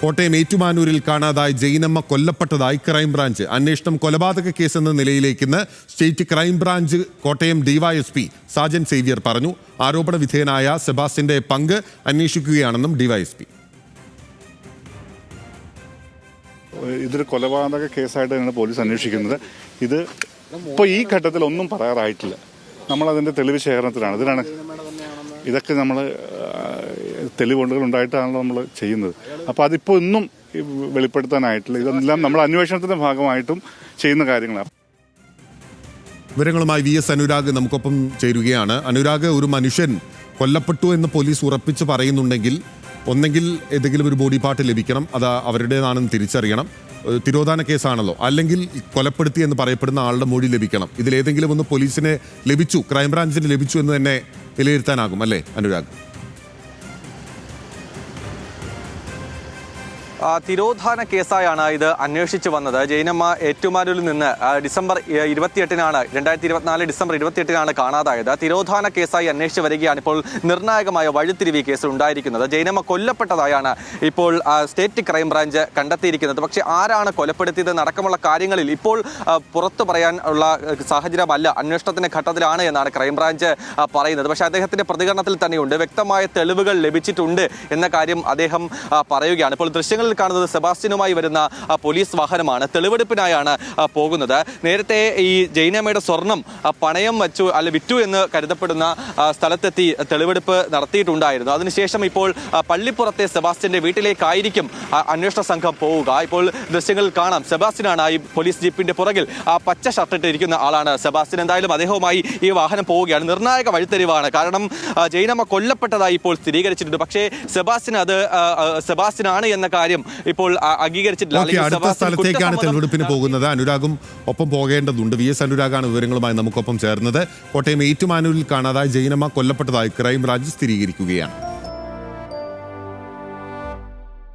കോട്ടയം ഏറ്റുമാനൂരിൽ കാണാതായി ജൈനമ്മ കൊല്ലപ്പെട്ടതായി ക്രൈംബ്രാഞ്ച് അന്വേഷണം കൊലപാതക കേസെന്ന നിലയിലേക്കെന്ന് state crime branch Kottayam DYSP Sajan Xavier പറഞ്ഞു. ആരോപണ വിധേയനായ സെബാസ്റ്റിന്റെ പങ്ക് അന്വേഷിക്കുകയാണെന്നും ഡിവൈഎസ്പി ഇതൊരു കൊലപാതക കേസായിട്ട് തന്നെയാണ് പോലീസ് അന്വേഷിക്കുന്നത്. ഇത് ഇപ്പോൾ ഈ ഘട്ടത്തിൽ ഒന്നും പറയാറായിട്ടില്ല. നമ്മളതിന്റെ തെളിവ് ശേഖരണത്തിലാണ്. ഇതിനാണ് ഇതൊക്കെ നമ്മൾ തെളിവുകൾ ഉണ്ടായിട്ടാണല്ലോ നമ്മൾ ചെയ്യുന്നത്. അപ്പോൾ അതിപ്പോൾ ഇന്നും വെളിപ്പെടുത്താനായിട്ടില്ല. ഇതെല്ലാം നമ്മൾ അന്വേഷണത്തിന്റെ ഭാഗമായിട്ടും ചെയ്യുന്ന കാര്യങ്ങളാണ് വിവരങ്ങളുമായി വി എസ് അനുരാഗ് നമുക്കൊപ്പം ചേരുകയാണ്. അനുരാഗ് ഒരു മനുഷ്യൻ കൊല്ലപ്പെട്ടു എന്ന് പോലീസ് ഉറപ്പിച്ച് പറയുന്നുണ്ടെങ്കിൽ ഒന്നെങ്കിൽ ഏതെങ്കിലും ഒരു ബോഡി പാർട്ട് ലഭിക്കണം. അത് അവരുടേതാണെന്ന് തിരിച്ചറിയണം. തിരോധാന കേസാണല്ലോ. അല്ലെങ്കിൽ കൊലപ്പെടുത്തി എന്ന് പറയപ്പെടുന്ന ആളുടെ മൊഴി ലഭിക്കണം. ഇതിലേതെങ്കിലും ഒന്ന് പോലീസിനെ ലഭിച്ചു ക്രൈംബ്രാഞ്ചിന് ലഭിച്ചു എന്ന് തന്നെ വിലയിരുത്താനാകും അല്ലേ അനുരാഗ്? തിരോധാന കേസായാണ് ഇത് അന്വേഷിച്ചു വന്നത്. ജൈനമ്മ ഏറ്റുമാനൂരിൽ നിന്ന് ഡിസംബർ ഇരുപത്തിയെട്ടിനാണ് രണ്ടായിരത്തി ഇരുപത്തിനാല് ഡിസംബർ ഇരുപത്തിയെട്ടിനാണ് കാണാതായത്. തിരോധാന കേസായി അന്വേഷിച്ച് വരികയാണ് ഇപ്പോൾ നിർണായകമായ വഴിത്തിരിവ് കേസ് ഉണ്ടായിരിക്കുന്നത്. ജൈനമ്മ കൊല്ലപ്പെട്ടതായാണ് ഇപ്പോൾ സ്റ്റേറ്റ് ക്രൈംബ്രാഞ്ച് കണ്ടെത്തിയിരിക്കുന്നത്. പക്ഷേ ആരാണ് കൊലപ്പെടുത്തിയത് നടക്കമുള്ള കാര്യങ്ങളിൽ ഇപ്പോൾ പുറത്തു പറയാൻ ഉള്ള സാഹചര്യമല്ല. അന്വേഷണത്തിന്റെ ഘട്ടത്തിലാണ് എന്നാണ് ക്രൈംബ്രാഞ്ച് പറയുന്നത്. പക്ഷേ അദ്ദേഹത്തിന്റെ പ്രതികരണത്തിൽ തന്നെയുണ്ട്. വ്യക്തമായ തെളിവുകൾ ലഭിച്ചിട്ടുണ്ട് എന്ന കാര്യം അദ്ദേഹം പറയുകയാണ്. ഇപ്പോൾ ദൃശ്യങ്ങളിൽ കാണുന്നത് സെബാസ്റ്റ്യനുമായി വരുന്ന പോലീസ് വാഹനമാണ്. തെളിവെടുപ്പിനായാണ് പോകുന്നത്. നേരത്തെ ഈ ജൈനമ്മയുടെ സ്വർണം പണയം വച്ചു അല്ല വിറ്റു എന്ന് കരുതപ്പെടുന്ന സ്ഥലത്തെത്തി തെളിവെടുപ്പ് നടത്തിയിട്ടുണ്ടായിരുന്നു. അതിനുശേഷം ഇപ്പോൾ പള്ളിപ്പുറത്തെ സെബാസ്റ്റ്യന്റെ വീട്ടിലേക്കായിരിക്കും അന്വേഷണ സംഘം പോവുക. ഇപ്പോൾ ദൃശ്യങ്ങളിൽ കാണാം സെബാസ്റ്റ്യനാണ് ഈ പോലീസ് ജീപ്പിന്റെ പുറകിൽ ആ പച്ച ഷർട്ടിട്ട് ഇരിക്കുന്ന ആളാണ് സെബാസ്റ്റ്യൻ. എന്തായാലും അദ്ദേഹവുമായി ഈ വാഹനം പോവുകയാണ്. നിർണായക വഴിത്തെരിവാണ് കാരണം ജൈനമ്മ കൊല്ലപ്പെട്ടതായി ഇപ്പോൾ സ്ഥിരീകരിച്ചിട്ടുണ്ട്. പക്ഷേ സെബാസ്റ്റ്യൻ അത് ആണ് എന്ന കാര്യം ഇപ്പോൾ ആ, അംഗീകരിച്ചിട്ടില്ല. അടുത്ത സ്ഥലത്തേക്കാണ് തെരഞ്ഞെടുപ്പിന് പോകുന്നത്. അനുരാഗും ഒപ്പം പോകേണ്ടതുണ്ട്. വി. എസ്. അനുരാഗാണ് വിവരങ്ങളുമായി നമുക്കൊപ്പം ചേർന്നത്. കോട്ടയം ഏറ്റുമാനൂരിൽ കാണാതായി ജൈനമ്മ കൊല്ലപ്പെട്ടതായി ക്രൈംബ്രാഞ്ച് സ്ഥിരീകരിക്കുകയാണ്.